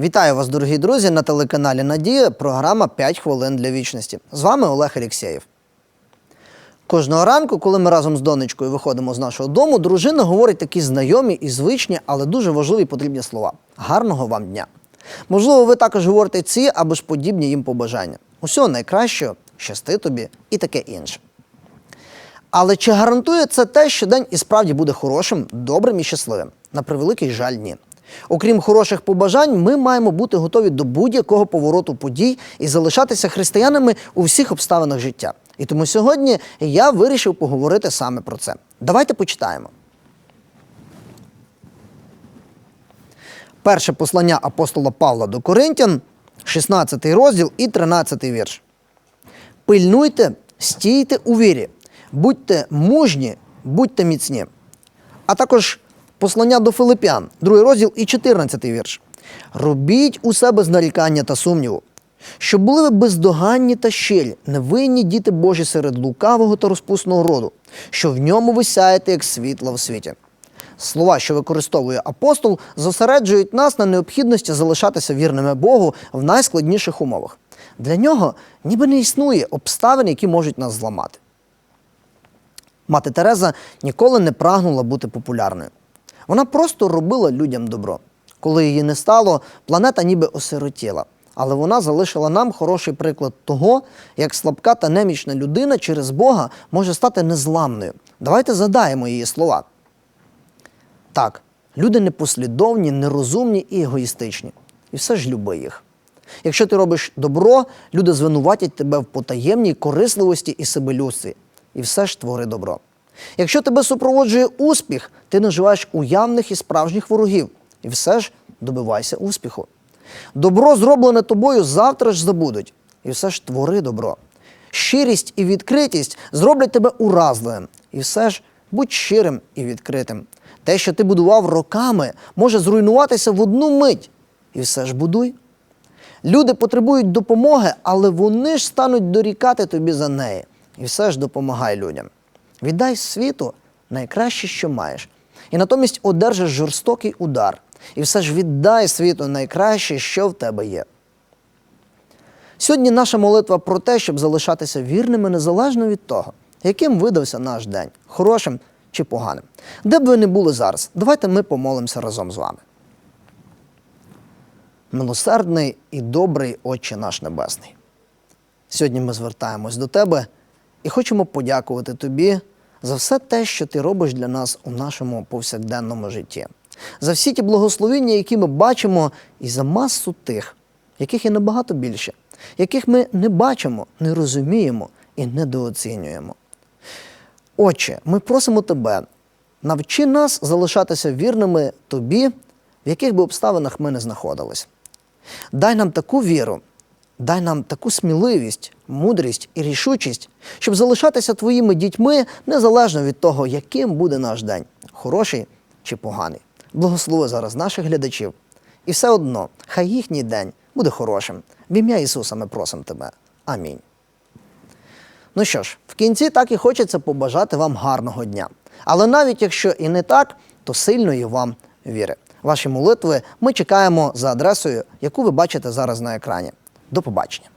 Вітаю вас, дорогі друзі, на телеканалі Надія. Програма «5 хвилин для вічності. З вами Олег Алєксєєв. Кожного ранку, коли ми разом з донечкою виходимо з нашого дому, дружина говорить такі знайомі і звичні, але дуже важливі потрібні слова. Гарного вам дня! Можливо, ви також говорите ці або ж подібні їм побажання. Усього найкращого, щасти тобі і таке інше. Але чи гарантує це те, що день і справді буде хорошим, добрим і щасливим? На превеликий жаль, ні. Окрім хороших побажань, ми маємо бути готові до будь-якого повороту подій і залишатися християнами у всіх обставинах життя. І тому сьогодні я вирішив поговорити саме про це. Давайте почитаємо. Перше послання апостола Павла до Коринтян, 16 розділ і 13 вірш. Пильнуйте, стійте у вірі, будьте мужні, будьте міцні. А також послання до Филипян, 2 розділ і 14 вірш. Робіть у себе з нарікання та сумніву, щоб були ви бездоганні та щирі, невинні діти Божі серед лукавого та розпусного роду, що в ньому ви сяєте, як світло в світі. Слова, що використовує апостол, зосереджують нас на необхідності залишатися вірними Богу в найскладніших умовах. Для нього ніби не існує обставин, які можуть нас зламати. Мати Тереза ніколи не прагнула бути популярною. Вона просто робила людям добро. Коли її не стало, планета ніби осиротіла. Але вона залишила нам хороший приклад того, як слабка та немічна людина через Бога може стати незламною. Давайте задаємо її слова. Так, люди непослідовні, нерозумні і егоїстичні. І все ж люби їх. Якщо ти робиш добро, люди звинуватять тебе в потаємній корисливості і себелюстві. І все ж твори добро. Якщо тебе супроводжує успіх, ти наживаєш уявних і справжніх ворогів. І все ж добивайся успіху. Добро, зроблене тобою, завтра ж забудуть. І все ж твори добро. Щирість і відкритість зроблять тебе уразливим. І все ж будь щирим і відкритим. Те, що ти будував роками, може зруйнуватися в одну мить. І все ж будуй. Люди потребують допомоги, але вони ж стануть дорікати тобі за неї. І все ж допомагай людям. Віддай світу найкраще, що маєш, і натомість одержиш жорстокий удар. І все ж віддай світу найкраще, що в тебе є. Сьогодні наша молитва про те, щоб залишатися вірними незалежно від того, яким видався наш день хорошим чи поганим. Де б ви не були зараз, давайте ми помолимося разом з вами. Милосердний і добрий Отче наш Небесний. Сьогодні ми звертаємось до Тебе і хочемо подякувати Тобі за все те, що Ти робиш для нас у нашому повсякденному житті, за всі ті благословіння, які ми бачимо, і за масу тих, яких є набагато більше, яких ми не бачимо, не розуміємо і недооцінюємо. Отче, ми просимо Тебе, навчи нас залишатися вірними Тобі, в яких би обставинах ми не знаходились. Дай нам таку віру, дай нам таку сміливість, мудрість і рішучість, щоб залишатися твоїми дітьми незалежно від того, яким буде наш день хороший чи поганий. Благослови зараз наших глядачів. І все одно, хай їхній день буде хорошим. В ім'я Ісуса ми просимо тебе. Амінь. Ну що ж, в кінці так і хочеться побажати вам гарного дня. Але навіть якщо і не так, то сильної вам віри. Ваші молитви ми чекаємо за адресою, яку ви бачите зараз на екрані. До побачення.